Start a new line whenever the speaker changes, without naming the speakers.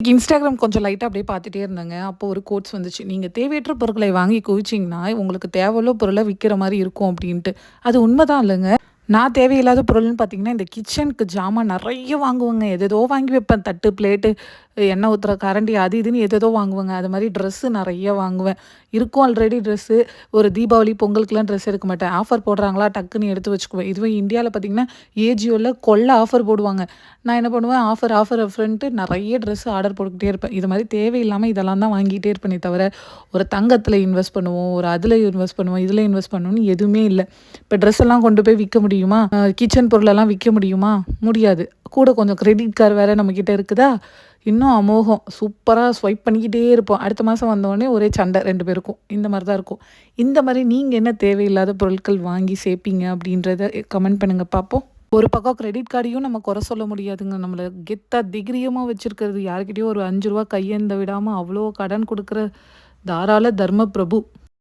Instagram கொஞ்சம் லைட்டாக அப்படியே பார்த்துட்டே இருந்தேங்க. அப்போ ஒரு கோட்ஸ் வந்துச்சு. நீங்கள் தேவையற்ற பொருட்களை வாங்கி குவிச்சீங்கன்னா, உங்களுக்கு தேவையுள்ள பொருளை விற்கிற மாதிரி இருக்கும்" அப்படின்ட்டு. அது உண்மைதான் இல்லைங்க நான் தேவையில்லாத பொருள்னு பார்த்தீங்கன்னா, இந்த கிச்சனுக்கு ஜாமான் நிறைய வாங்குவேங்க. எதேதோ வாங்கி வைப்பேன். தட்டு, பிளேட்டு, எண்ணெய் ஊற்றுற கரண்டி அது இதுன்னு எதேதோ வாங்குவேங்க. அது மாதிரி ட்ரெஸ்ஸு நிறைய வாங்குவேன். இருக்கும் ஆல்ரெடி ட்ரெஸ்ஸு. ஒரு தீபாவளி, பொங்கலுக்குலாம் ட்ரெஸ் எடுக்க மாட்டேன். ஆஃபர் போடுறாங்களா டக்குன்னு எடுத்து வச்சுக்குவேன். இதுவே இந்தியாவில் பார்த்தீங்கன்னா, ஏஜியோவில் கொள்ள ஆஃபர் போடுவாங்க. நான் என்ன பண்ணுவேன், ஆஃபர் ஆஃபர் ஆஃபர்ன்ட்டு நிறைய ட்ரெஸ் ஆர்டர் போட்டுக்கிட்டே இருப்பேன். இது மாதிரி தேவையில்லாமல் இதெல்லாம் தான் வாங்கிட்டே இருப்பேனே தவிர, ஒரு தங்கத்தில் இன்வெஸ்ட் பண்ணுவோம், ஒரு அதில் இன்வெஸ்ட் பண்ணுவோம், இதில் இன்வெஸ்ட் பண்ணுவோம்னு எதுவுமே இல்லை இப்போ ட்ரெஸ் எல்லாம் கொண்டு போய் விற்க முடியும் முடியுமா கிச்சன் பொருளெல்லாம் விற்க முடியுமா? முடியாது. கூட கொஞ்சம் கிரெடிட் கார்டு வேற நம்மக்கிட்ட இருக்குதா, இன்னும் அமோகம். சூப்பராக ஸ்வைப் பண்ணிக்கிட்டே இருப்போம். அடுத்த மாதம் வந்தோடனே ஒரே சண்டை ரெண்டு பேருக்கும். இந்த மாதிரி தான் இருக்கும். இந்த மாதிரி நீங்கள் என்ன தேவையில்லாத பொருட்கள் வாங்கி சேர்ப்பீங்க அப்படின்றத கமெண்ட் பண்ணுங்கள் பார்ப்போம். ஒரு பக்கம் கிரெடிட் கார்டையும் நம்ம குறை சொல்ல முடியாதுங்க. நம்மளை கெத்தா திகிரியமாக வச்சுருக்கிறது யாருக்கிட்டேயும் ஒரு அஞ்சு ரூபா கையேந்த விடாமல் அவ்வளோ கடன் கொடுக்குற தாராள தர்ம பிரபு.